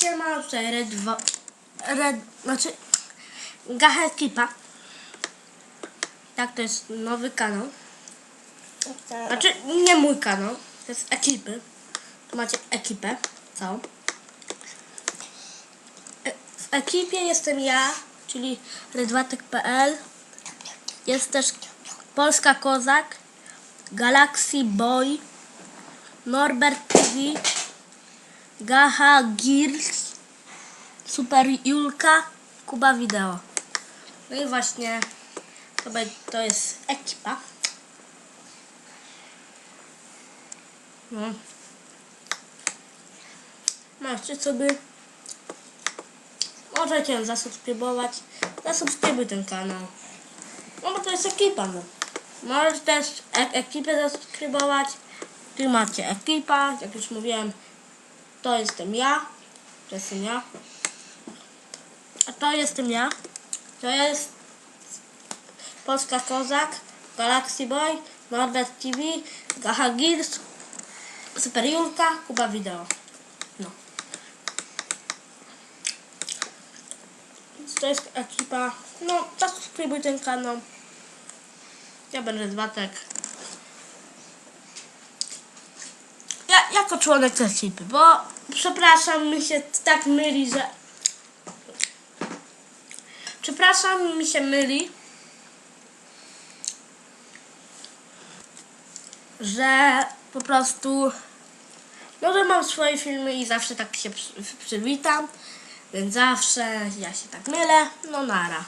Siema, tutaj Red 2. Red, znaczy Gacha Ekipa. Tak, to jest nowy kanał. Znaczy nie mój kanał, to jest ekipy. Tu macie ekipę całą. W ekipie jestem ja, czyli redwatek.pl. Jest też Polska Kozak, Galaxy Boy, Norbert TV, Gaha Gears, Super Julka, Kuba Wideo. No i właśnie be- to jest ekipa. No. Możecie sobie możecie zasubskrybować. Zasubskrybuj ten kanał. No bo to jest ekipa, no. Możesz też e- ekipę zasubskrybować. Tu macie ekipa, jak już mówiłem, to jestem ja. To jestem ja. A to jestem ja. To jest Polska Kozak, Galaxy Boy, Norbert TV, Gaha Gears, Super Julka, Kuba Wideo. No. Więc to jest ekipa. No, zasubskrybuj ten kanał. Ja będę z Watek. Ja jako członek ekipy, bo przepraszam, mi się tak myli, że... Przepraszam, mi się myli, że po prostu no że mam swoje filmy i zawsze tak się przy, przywitam, więc zawsze ja się tak mylę, no nara.